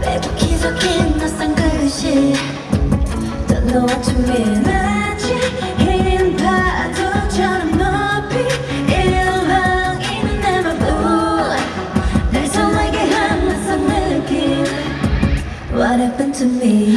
매도 기적인 낯선 글씨 Don't know what you mean 마치 흰 파도처럼 높이 일렁이는 내맘 Ooh 날 설레게 한 낯선 느낌 What happened to me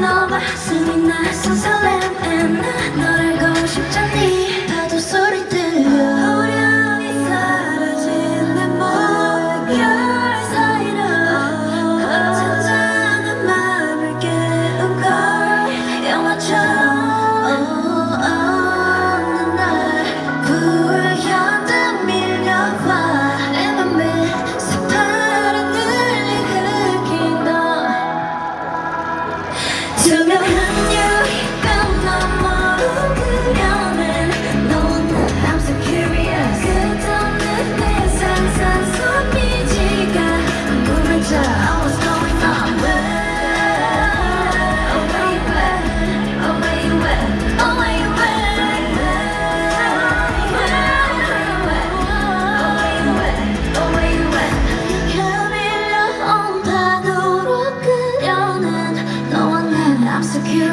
너의 가슴이 나서 설렘 투명한 여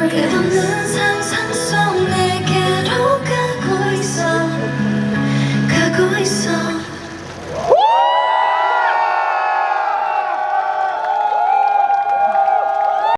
Okay.